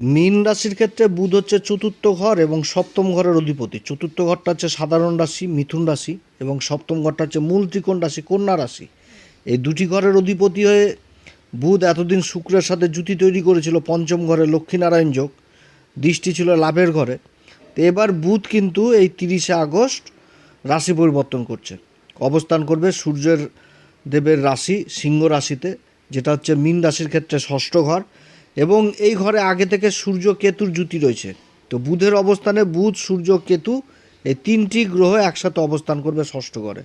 মীন রাশির ক্ষেত্রে বুধ হচ্ছে চতুর্থ ঘর এবং সপ্তম ঘরের অধিপতি। চতুর্থ ঘরটা হচ্ছে সাধারণ রাশি, মিথুন রাশি এবং সপ্তম ঘরটা হচ্ছে মূল ত্রিকোণ রাশি, কন্যা রাশি। এই দুটি ঘরের অধিপতি হয়ে বুধ এতদিন শুক্রের সাথে জুতি তৈরি করেছিল, পঞ্চম ঘরে লক্ষ্মীনারায়ণ যোগ, দৃষ্টি ছিল লাভের ঘরে। তো এবার বুধ কিন্তু এই তিরিশে আগস্ট রাশি পরিবর্তন করছে। অবস্থান করবে সূর্যের দেবের রাশি, সিংহ রাশিতে, যেটা হচ্ছে মীন রাশির ক্ষেত্রে ষষ্ঠ ঘর। এবং এই ঘরে আগে থেকে সূর্য কেতুর জুতি রয়েছে। তো বুধের অবস্থানে বুধ, সূর্য, কেতু এই তিনটি গ্রহ একসাথে অবস্থান করবে ষষ্ঠ ঘরে।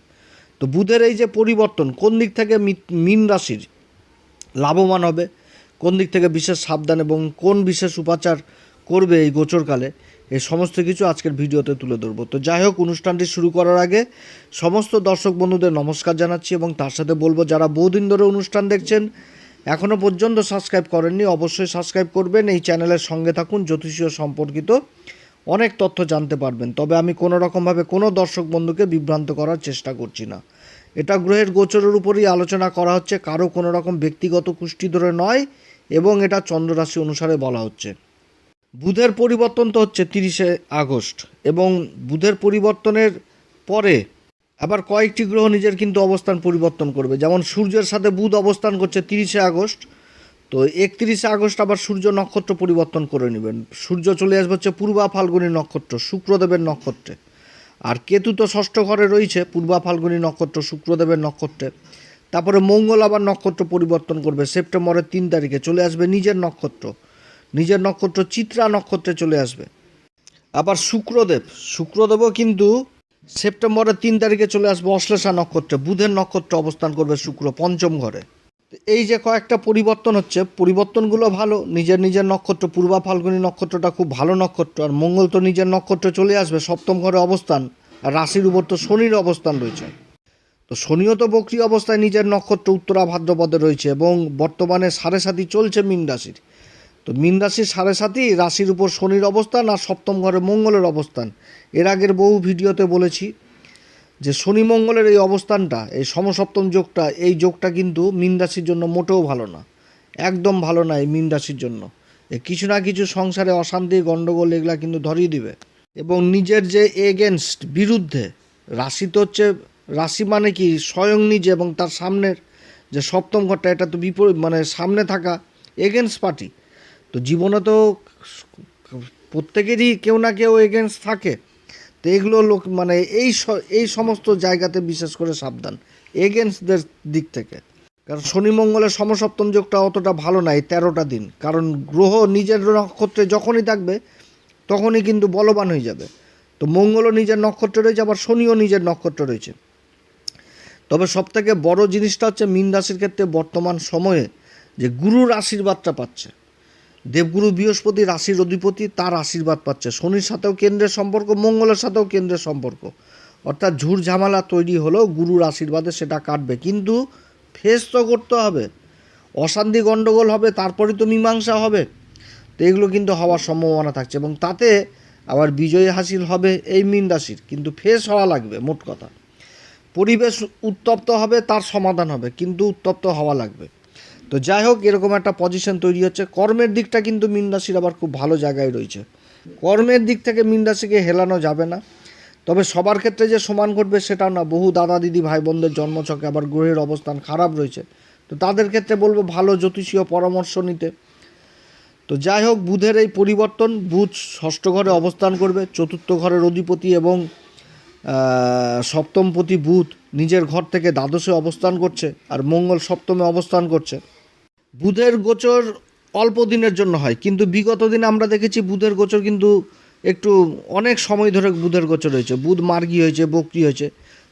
তো বুধের এই যে পরিবর্তন, কোন দিক থেকে মীন রাশির লাভবান হবে, কোন দিক থেকে বিশেষ সাবধান এবং কোন বিশেষ উপাচার করবে এই গোচরকালে এই সমস্ত কিছু আজকের ভিডিওতে তুলে ধরবো। তো যাই হোক, অনুষ্ঠানটি শুরু করার আগে সমস্ত দর্শক বন্ধুদের নমস্কার জানাচ্ছি এবং তার সাথে বলব, যারা বহুদিন ধরে অনুষ্ঠান দেখছেন এখনও পর্যন্ত সাবস্ক্রাইব করেননি, অবশ্যই সাবস্ক্রাইব করবেন। এই চ্যানেলের সঙ্গে থাকুন, জ্যোতিষীয় সম্পর্কিত অনেক তথ্য জানতে পারবেন। তবে আমি কোনো রকমভাবে কোনো দর্শক বন্ধুকে বিভ্রান্ত করার চেষ্টা করছি না। এটা গ্রহের গোচরের উপরই আলোচনা করা হচ্ছে, কারও কোনো রকম ব্যক্তিগত কুষ্টি ধরে নয় এবং এটা চন্দ্ররাশি অনুসারে বলা হচ্ছে। বুধের পরিবর্তন তো হচ্ছে তিরিশে আগস্ট এবং বুধের পরিবর্তনের পরে আবার কয়েকটি গ্রহ নিজের কিন্তু অবস্থান পরিবর্তন করবে। যেমন সূর্যের সাথে বুধ অবস্থান করছে তিরিশে আগস্ট। তো একত্রিশে আগস্ট আবার সূর্য নক্ষত্র পরিবর্তন করে নেবেন। সূর্য চলে আসবে হচ্ছে পূর্বা ফাল্গুনী নক্ষত্র, শুক্রদেবের নক্ষত্রে। আর কেতু তো ষষ্ঠ ঘরে রয়েছে, পূর্বা ফাল্গুনী নক্ষত্র, শুক্রদেবের নক্ষত্রে। তারপরে মঙ্গল আবার নক্ষত্র পরিবর্তন করবে, সেপ্টেম্বরের তিন তারিখে চলে আসবে নিজের নক্ষত্র। নিজের নক্ষত্র চিত্রা নক্ষত্রে চলে আসবে। আবার শুক্রদেব, শুক্রদেবও কিন্তু সেপ্টেম্বরের তিন তারিখে চলে আসবে অশ্লেষা নক্ষত্রে। বুধের নক্ষত্র অবস্থান করবে শুক্র পঞ্চম ঘরে। এই যে কয়েকটা পরিবর্তন হচ্ছে, পরিবর্তনগুলো ভালো, নিজের নিজের নক্ষত্র, পূর্বা ফাল্গুনী নক্ষত্রটা খুব ভালো নক্ষত্র, আর মঙ্গল তো নিজের নক্ষত্রে চলে আসবে, সপ্তম ঘরে অবস্থান, আর রাশির উপর তো শনির অবস্থান রয়েছে। তো শনিও তো বক্রি অবস্থায় নিজের নক্ষত্র উত্তরা ভাদ্রপদে রয়েছে, এবং বর্তমানে সাড়ে সাতই চলছে মীন রাশির। তো মীন রাশির সাড়ে সাতই রাশির উপর শনির অবস্থান, আর সপ্তম ঘরে মঙ্গলের অবস্থান। এর আগের বহু ভিডিওতে বলেছি যে শনি মঙ্গলের এই অবস্থানটা, এই সমসপ্তম যোগটা, এই যোগটা কিন্তু মীন রাশির জন্য মোটেও ভালো না। একদম ভালো না এই মীন রাশির জন্য। কিছু না কিছু সংসারে অশান্তি গণ্ডগোল এগুলা কিন্তু ধরিয়ে দিবে। এবং নিজের যে এগেনস্ট বিরুদ্ধে, রাশি তো হচ্ছে, রাশি মানে কি স্বয়ং নিজে এবং তার সামনের যে সপ্তম ঘরটা, এটা তো বিপরীত মানে সামনে থাকা এগেনস্ট পার্টি তো জীবনে তো প্রত্যেকেরই কেউ না কেউ এগেনস্ট থাকে। তো এগুলো লোক মানে এই এই সমস্ত জায়গাতে বিশেষ করে সাবধান এগেনস্টদের দিক থেকে। কারণ শনি মঙ্গলের সমসপ্তম যোগটা অতটা ভালো নাই তেরোটা দিন। কারণ গ্রহ নিজের নক্ষত্রে যখনই থাকবে, তখনই কিন্তু বলবান হয়ে যাবে। তো মঙ্গলও নিজের নক্ষত্রে রয়েছে, আবার শনিও নিজের নক্ষত্র রয়েছে। তবে সবথেকে বড় জিনিসটা হচ্ছে মীন রাশির ক্ষেত্রে বর্তমান সময়ে যে গুরুর আশীর্বাদটা পাচ্ছে। দেবগুরু বৃহস্পতি রাশির অধিপতি তার আশীর্বাদ পাচ্ছে। শনির সাথেও কেন্দ্রের সম্পর্ক, মঙ্গলের সাথেও কেন্দ্রের সম্পর্ক। অর্থাৎ ঝুড় ঝামেলা তৈরি হলেও গুরুর আশীর্বাদে সেটা কাটবে। কিন্তু ফেস তো করতে হবে, অশান্তি গণ্ডগোল হবে তারপরে তো মীমাংসা হবে। তো এগুলো কিন্তু হওয়ার সম্ভাবনা থাকছে এবং তাতে আবার বিজয় হাসিল হবে এই মীন রাশির। কিন্তু ফেস হওয়া লাগবে, মোট কথা। পরিবেশ উত্তপ্ত হবে, তার সমাধান হবে, কিন্তু উত্তপ্ত হওয়া লাগবে। তো যাই হোক, এরকম একটা পজিশন তৈরি হচ্ছে। কর্মের দিকটা কিন্তু মীন রাশির আবার খুব ভালো জায়গায় রয়েছে। কর্মের দিক থেকে মীন রাশিকে হেলানো যাবে না। তবে সবার ক্ষেত্রে যে সমান ঘটবে সেটাও না। বহু দাদা দিদি, ভাই বোনদের জন্মছকে আবার গ্রহের অবস্থান খারাপ রয়েছে। তো তাদের ক্ষেত্রে বলব ভালো জ্যোতিষীয় পরামর্শ নিতে। তো যাই হোক, বুধের এই পরিবর্তন, বুধ ষষ্ঠ ঘরে অবস্থান করবে, চতুর্থ ঘরের অধিপতি এবং সপ্তমপতি বুধ নিজের ঘর থেকে দ্বাদশে অবস্থান করছে আর মঙ্গল সপ্তমে অবস্থান করছে। বুধের গোচর অল্প দিনের জন্য হয়, কিন্তু বিগত দিনে আমরা দেখেছি বুধের গোচর কিন্তু একটু অনেক সময় ধরে বুধের গোচর হয়েছে। বুধ মার্গী হয়েছে, বকরি হয়েছে।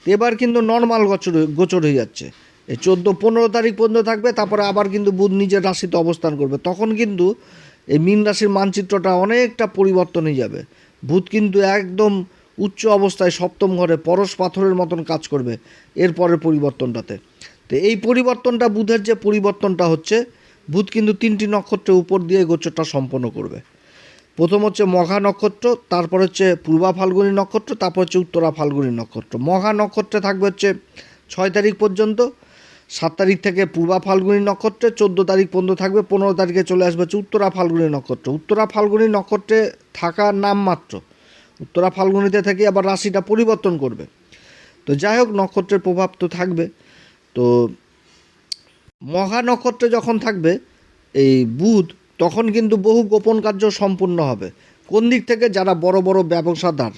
এবার কিন্তু নর্মাল গোচর গোচর হয়ে যাচ্ছে। এই চোদ্দ, পনেরো তারিখ পর্যন্ত থাকবে, তারপরে আবার কিন্তু বুধ নিজের রাশিতে অবস্থান করবে। তখন কিন্তু এই মীন রাশির মানচিত্রটা অনেকটা পরিবর্তন হয়ে যাবে। বুধ কিন্তু একদম উচ্চ অবস্থায় সপ্তম ঘরে পরশ পাথরের মতন কাজ করবে, এরপরের পরিবর্তনটাতে। তো এই পরিবর্তনটা, বুধের যে পরিবর্তনটা হচ্ছে, বুধ কিন্তু তিনটি নক্ষত্রের উপর দিয়ে গোচরটা সম্পন্ন করবে। প্রথম হচ্ছে মঘা নক্ষত্র, তারপর হচ্ছে পূর্বা ফাল্গুনী নক্ষত্র, তারপর হচ্ছে উত্তরা ফাল্গুনী নক্ষত্র। মঘা নক্ষত্রে থাকবে হচ্ছে ছয় তারিখ পর্যন্ত, সাত তারিখ থেকে পূর্বা ফাল্গুনী নক্ষত্রে, চোদ্দ তারিখ পর্যন্ত থাকবে, পনেরো তারিখে চলে আসবে হচ্ছে উত্তরা ফাল্গুনী নক্ষত্র। উত্তরা ফাল্গুনী নক্ষত্রে থাকা নাম মাত্র। উত্তরা ফাল্গুনিতে থেকে আবার রাশিটা পরিবর্তন করবে। তো যাই হোক, নক্ষত্রের প্রভাব তো থাকবে। তো মহা নক্ষত্রে যখন থাকবে, এই বুধ, তখন কিন্তু বহু গোপন কার্য সম্পূর্ণ হবে। কোন দিক থেকে? যারা বড় বড় ব্যবসাদার,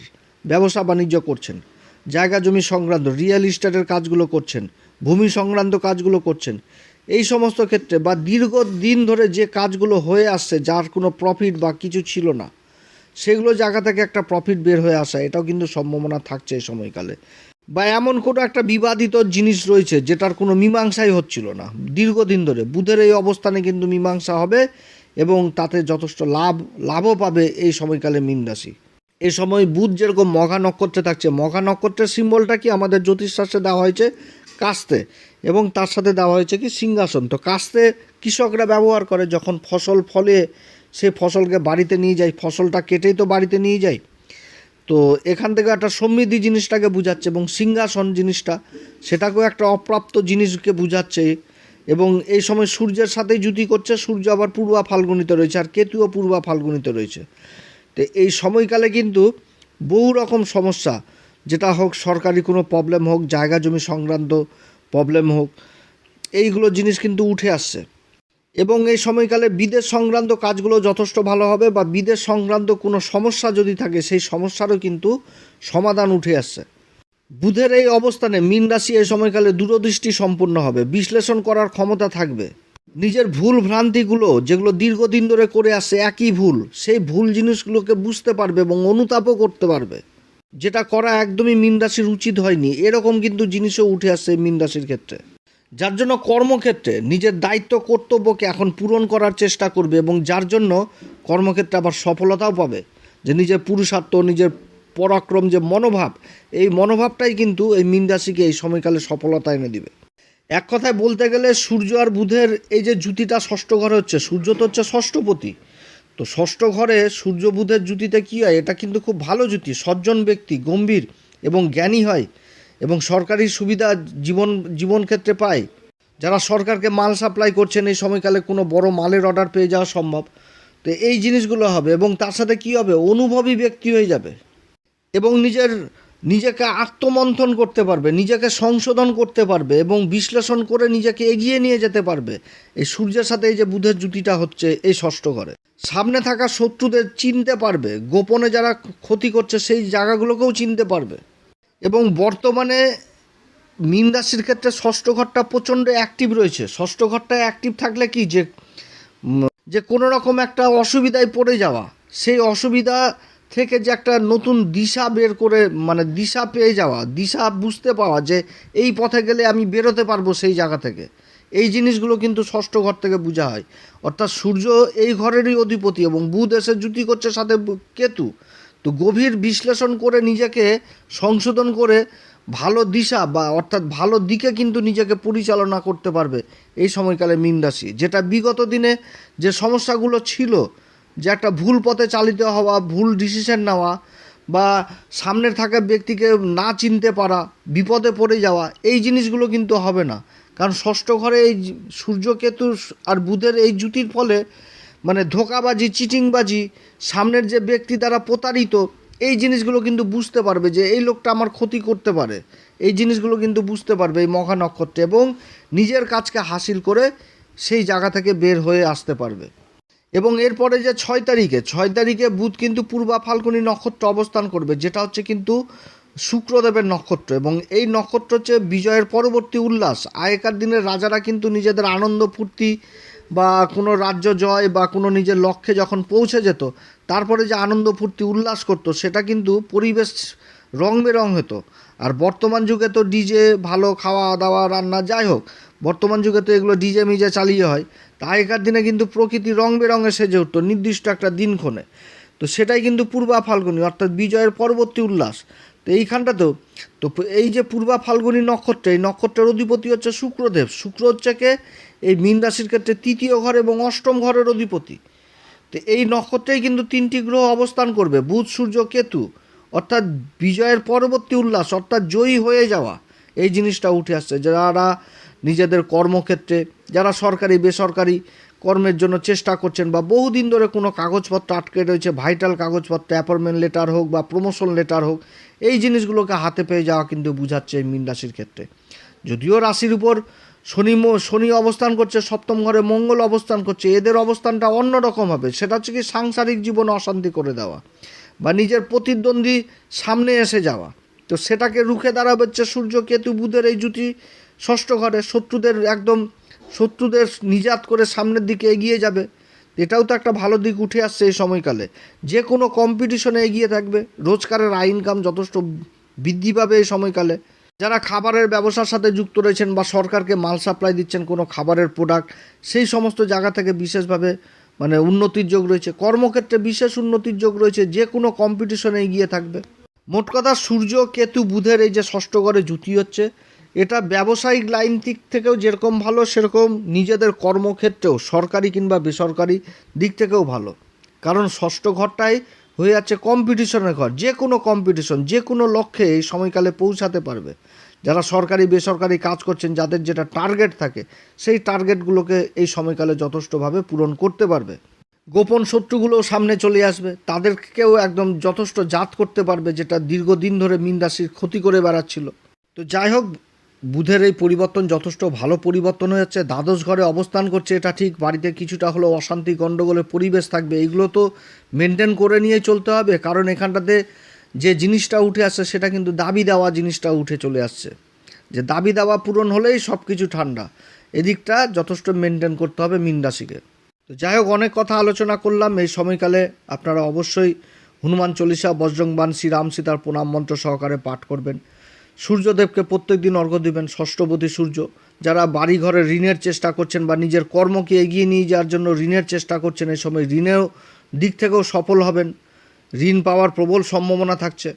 ব্যবসা বাণিজ্য করছেন, জায়গা জমি সংক্রান্ত রিয়েল ইস্টেটের কাজগুলো করছেন, ভূমি সংক্রান্ত কাজগুলো করছেন, এই সমস্ত ক্ষেত্রে বা দীর্ঘ দিন ধরে যে কাজগুলো হয়ে আসছে, যার কোনো প্রফিট বা কিছু ছিল না সেগুলো জায়গা থেকে একটা প্রফিট বের হয়ে আসা, এটাও কিন্তু সম্ভাবনা থাকছে এই সময়কালে। বা এমন কোনো একটা বিবাদিত জিনিস রয়েছে, যেটার কোনো মীমাংসাই হচ্ছিল না। দীর্ঘদিন ধরে বুধের এই অবস্থানে কিন্তু মীমাংসা হবে এবং তাতে যথেষ্ট লাভ, লাভও পাবে এই সময়কালে মীন এই সময় বুধ যেরকম মঘা নক্ষত্রে থাকছে, মঘা নক্ষত্রের সিম্বলটা কি আমাদের জ্যোতিষশাস্ত্রে দেওয়া হয়েছে? কাস্তে। এবং তার সাথে দেওয়া হয়েছে কি সিংহাসন। তো কাস্তে কৃষকরা ব্যবহার করে যখন ফসল ফলে সেই ফসলকে বাড়িতে নিয়ে যায়, ফসলটা কেটেই তো বাড়িতে নিয়ে যায়। তো এখান থেকে একটা সমৃদ্ধি জিনিসটাকে বুঝাচ্ছে এবং সিংহাসন জিনিসটা, সেটাকেও একটা অপ্রাপ্ত জিনিসকে বুঝাচ্ছে এবং এই সময় সূর্যের সাথেই জুতি করছে, সূর্য আবার পূর্বা ফাল্গুনিতে রয়েছে আর কেতুও পূর্বা ফাল্গুনিতে রয়েছে। তো এই সময়কালে কিন্তু বহু রকম সমস্যা, যেটা হোক সরকারি কোনো প্রবলেম হোক, জায়গা জমি সংক্রান্ত প্রবলেম হোক, এইগুলো জিনিস কিন্তু উঠে আসছে। এবং এই সময়কালে বিদেশ সংক্রান্ত কাজগুলো যথেষ্ট ভালো হবে বা বিদেশ সংক্রান্ত কোনো সমস্যা যদি থাকে, সেই সমস্যারও কিন্তু সমাধান উঠে আসছে। বুধের এই অবস্থানে মীন রাশি এই সময়কালে দূরদৃষ্টি সম্পূর্ণ হবে, বিশ্লেষণ করার ক্ষমতা থাকবে। নিজের ভুল ভ্রান্তিগুলো যেগুলো দীর্ঘদিন ধরে করে আসছে, একই ভুল, সেই ভুল জিনিসগুলোকে বুঝতে পারবে এবং অনুতাপও করতে পারবে। যেটা করা একদমই মীন রাশির উচিত হয়নি, এরকম কিন্তু জিনিসও উঠে আসছে মীন রাশির ক্ষেত্রে। যার জন্য কর্মক্ষেত্রে নিজের দায়িত্ব, কর্তব্যকে এখন পূরণ করার চেষ্টা করবে এবং যার জন্য কর্মক্ষেত্রে আবার সফলতাও পাবে। যে নিজের পুরুষার্থ, নিজের পরাক্রম, যে মনোভাব, এই মনোভাবটাই কিন্তু এই মীন রাশিকে এই সময়কালে সফলতা এনে দিবে। এক কথায় বলতে গেলে সূর্য আর বুধের এই যে জুতিটা ষষ্ঠ ঘরে হচ্ছে, সূর্য তো হচ্ছে ষষ্ঠপতি। তো ষষ্ঠ ঘরে সূর্য বুধের জুতিতে কী হয়? এটা কিন্তু খুব ভালো জুতি সজ্জন ব্যক্তি, গম্ভীর এবং জ্ঞানী হয়। এবং সরকারি সুবিধা জীবন জীবন ক্ষেত্রে পায়। যারা সরকারকে মাল সাপ্লাই করছেন, এই সময়কালে কোনো বড় মালের অর্ডার পেয়ে যাওয়া সম্ভব। তো এই জিনিসগুলো হবে এবং তার সাথে কী হবে? অনুভবী ব্যক্তি হয়ে যাবে। এবং নিজের, নিজেকে আত্মমন্থন করতে পারবে, নিজেকে সংশোধন করতে পারবে এবং বিশ্লেষণ করে নিজেকে এগিয়ে নিয়ে যেতে পারবে। এই সূর্যের সাথে এই যে বুধের জুতিটা হচ্ছে, এই ষষ্ঠ ঘরে। সামনে থাকা শত্রুদের চিনতে পারবে, গোপনে যারা ক্ষতি করছে, সেই জায়গাগুলোকেও চিনতে পারবে। এবং বর্তমানে মীন রাশির ক্ষেত্রে ষষ্ঠ ঘরটা প্রচণ্ড অ্যাক্টিভ রয়েছে। ষষ্ঠ ঘরটা অ্যাক্টিভ থাকলে কি যে যে কোনো রকম একটা অসুবিধায় পড়ে যাওয়া, সেই অসুবিধা থেকে যে একটা নতুন দিশা বের করে মানে দিশা পেয়ে যাওয়া, দিশা বুঝতে পাওয়া যে এই পথে গেলে আমি বেরোতে পারব সেই জায়গা থেকে। এই জিনিসগুলো কিন্তু ষষ্ঠ ঘর থেকে বোঝা হয়। অর্থাৎ সূর্য এই ঘরেরই অধিপতি এবং বুধ এসে জুতি করছে সাথে কেতু। তো গভীর বিশ্লেষণ করে নিজেকে সংশোধন করে ভালো দিশা বা অর্থাৎ ভালো দিকে কিন্তু নিজেকে পরিচালনা করতে পারবে এই সময়কালে মীন রাশি যেটা বিগত দিনে যে সমস্যাগুলো ছিল, যে একটা ভুল পথে চালিত হওয়া, ভুল ডিসিশন নেওয়া বা সামনের থাকা ব্যক্তিকে না চিনতে পারা, বিপদে পড়ে যাওয়া, এই জিনিসগুলো কিন্তু হবে না। কারণ ষষ্ঠ ঘরে এই সূর্যকেতু আর বুধের এই জুতির ফলে মানে ধোকাবাজি, চিটিংবাজি, সামনের যে ব্যক্তি দ্বারা প্রতারিত, এই জিনিসগুলো কিন্তু বুঝতে পারবে যে এই লোকটা আমার ক্ষতি করতে পারে। এই জিনিসগুলো কিন্তু বুঝতে পারবে এই মহা নক্ষত্রে এবং নিজের কাজকে হাসিল করে সেই জায়গা থেকে বের হয়ে আসতে পারবে। এবং এরপরে যে ছয় তারিখে ছয় তারিখে বুধ কিন্তু পূর্বা ফাল্গুনী নক্ষত্র অবস্থান করবে, যেটা হচ্ছে কিন্তু শুক্রদেবের নক্ষত্র এবং এই নক্ষত্র হচ্ছে বিজয়ের পরবর্তী উল্লাস। আগেকার দিনের রাজারা কিন্তু নিজেদের আনন্দ, ফুর্তি বা কোনো রাজ্য জয় বা কোনো নিজের লক্ষ্যে যখন পৌঁছে যেত, তারপরে যে আনন্দ, ফুর্তি, উল্লাস করতো, সেটা কিন্তু পরিবেশ রং বেরং হতো। আর বর্তমান যুগে তো ডিজে ভালো খাওয়া দাওয়া, রান্না যাই হোক, বর্তমান যুগে তো এগুলো ডিজে মিজে চালিয়ে হয়। তা আগেকার দিনে কিন্তু প্রকৃতি রং বেরঙে সেজে উঠতো নির্দিষ্ট একটা দিনক্ষণে। তো সেটাই কিন্তু পূর্বা ফাল্গুনি, অর্থাৎ বিজয়ের পরবর্তী উল্লাস। তো এইখানটাতেও তো এই যে পূর্বা ফাল্গুনী নক্ষত্র, এই নক্ষত্রের অধিপতি হচ্ছে শুক্রদেব। শুক্র হচ্ছে কে? এই মীন রাশির ক্ষেত্রে তৃতীয় ঘর এবং অষ্টম ঘরের অধিপতি। তো এই নক্ষত্রেই কিন্তু তিনটি গ্রহ অবস্থান করবে, বুধ, সূর্য, কেতু। অর্থাৎ বিজয়ের পরবর্তী উল্লাস, অর্থাৎ জয়ী হয়ে যাওয়া, এই জিনিসটা উঠে আসছে। যারা নিজেদের কর্মক্ষেত্রে, যারা সরকারি, বেসরকারি কর্মের জন্য চেষ্টা করছেন বা বহুদিন ধরে কোনো কাগজপত্র আটকে রয়েছে ভাইটাল কাগজপত্র অ্যাপয়েন্টমেন্ট লেটার হোক বা প্রমোশন লেটার হোক, এই জিনিসগুলোকে হাতে পেয়ে যাওয়া কিন্তু বুঝাচ্ছে মীন রাশির ক্ষেত্রে। যদিও রাশির উপর শনি শনি অবস্থান করছে, সপ্তম ঘরে মঙ্গল অবস্থান করছে, এদের অবস্থানটা অন্যরকম হবে। সেটা হচ্ছে কি সাংসারিক জীবনে অশান্তি করে দেওয়া বা নিজের প্রতিদ্বন্দ্বী সামনে এসে যাওয়া। তো সেটাকে রুখে দাঁড়াবে হচ্ছে সূর্য, কেতু, বুধের এই জুটি ষষ্ঠ ঘরে, শত্রুদের একদম শত্রুদের নিজাত করে সামনের দিকে এগিয়ে যাবে। এটাও তো একটা ভালো দিক উঠে আসছে এই সময়কালে। যে কোনো কম্পিটিশনে এগিয়ে থাকবে। রোজগারের আয় ইনকাম যথেষ্ট বৃদ্ধি পাবে এই সময়কালে। যারা খাবারের ব্যবসার সাথে যুক্ত রয়েছেন বা সরকারকে মাল সাপ্লাই দিচ্ছেন কোনো খাবারের প্রোডাক্ট সেই সমস্ত জায়গা থেকে বিশেষভাবে মানে উন্নতির যোগ রয়েছে। কর্মক্ষেত্রে বিশেষ উন্নতির যোগ রয়েছে। যে কোনো কম্পিটিশনে এগিয়ে থাকবে। মোট কথা সূর্য, কেতু, বুধের এই যে ষষ্ঠ ঘরে জুতি হচ্ছে। এটা ব্যবসায়িক লাইন দিক থেকেও যেরকম ভালো, সেরকম নিজেদের কর্মক্ষেত্রেও, সরকারি কিংবা বেসরকারি দিক থেকেও ভালো। কারণ ষষ্ঠ ঘরটাই হয়ে যাচ্ছে কম্পিটিশনের ঘর। যে কোনো কম্পিটিশন যে কোনো লক্ষ্যে এই সময়কালে পৌঁছাতে পারবে। যারা সরকারি, বেসরকারি কাজ করছেন, যাদের যেটা টার্গেট থাকে, সেই টার্গেটগুলোকে এই সময়কালে যথেষ্টভাবে পূরণ করতে পারবে। গোপন শত্রুগুলোও সামনে চলে আসবে। তাদেরকেও একদম যথেষ্ট জাত করতে পারবে, যেটা দীর্ঘদিন ধরে মিন রাশির ক্ষতি করে বেড়াচ্ছিল। তো যাই হোক বুধের এই পরিবর্তন যথেষ্ট ভালো পরিবর্তন হয়ে যাচ্ছে দ্বাদশ ঘরে অবস্থান করছে এটা ঠিক। বাড়িতে কিছুটা হলেও অশান্তি গণ্ডগোলের পরিবেশ থাকবে। এইগুলো তো মেনটেন করে নিয়ে চলতে হবে। কারণ এখানটাতে যে জিনিসটা উঠে আসছে, সেটা কিন্তু দাবি দেওয়া জিনিসটা উঠে চলে আসছে। যে দাবি দেওয়া পূরণ হলেই সব কিছু ঠান্ডা। এদিকটা যথেষ্ট মেনটেন করতে হবে মিন রাশিকে। তো যাই হোক, অনেক কথা আলোচনা করলাম। এই সময়কালে আপনারা অবশ্যই হনুমান চল্লিশা বজ্রংবান শ্রীরাম সীতার প্রণাম মন্ত্র সহকারে পাঠ করবেন। সূর্যদেবকে প্রত্যেক দিন অর্ঘ্য দিবেন ষষ্ঠপতি সূর্য। যারা বাড়ি ঘরে ঋণের চেষ্টা করছেন বা নিজের কর্মকে এগিয়ে নিয়ে যাওয়ার জন্য ঋণের চেষ্টা করছেন, এই সময় ঋণেও দিক থেকেও সফল হবেন। ঋণ পাওয়ার প্রবল সম্ভাবনা থাকছে।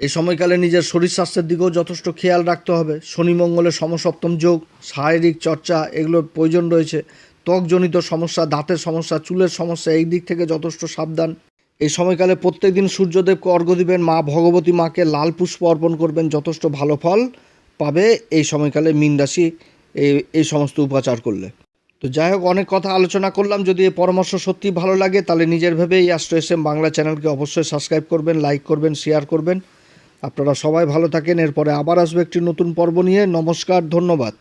এই সময়কালে নিজের শরীর স্বাস্থ্যের দিকেও যথেষ্ট খেয়াল রাখতে হবে। শনি মঙ্গলের সমসপ্তম যোগ, শারীরিক চর্চা, এগুলোর প্রয়োজন রয়েছে। ত্বকজনিত সমস্যা, দাঁতের সমস্যা, চুলের সমস্যা, এই দিক থেকে যথেষ্ট সাবধান। এই সময়কালে প্রত্যেক দিন সূর্যদেবকে অর্ঘ্য দিবেন মা ভগবতী মাকে, লাল পুষ্প অর্পণ করবেন, যথেষ্ট ভালো ফল পাবে এই সময়কালে মীন রাশি এই এই সমস্ত উপাচার করলে। তো যাই হোক, অনেক কথা আলোচনা করলাম, যদি এই পরামর্শ সত্যি ভালো লাগে, তাহলে নিজের ভেবে এই অ্যাস্ট্রো এস এম বাংলা চ্যানেলকে অবশ্যই সাবস্ক্রাইব করবেন লাইক করবেন শেয়ার করবেন। আপনারা সবাই ভালো থাকেন, এরপরে আবার আসবে একটি নতুন পর্ব নিয়ে। নমস্কার, ধন্যবাদ।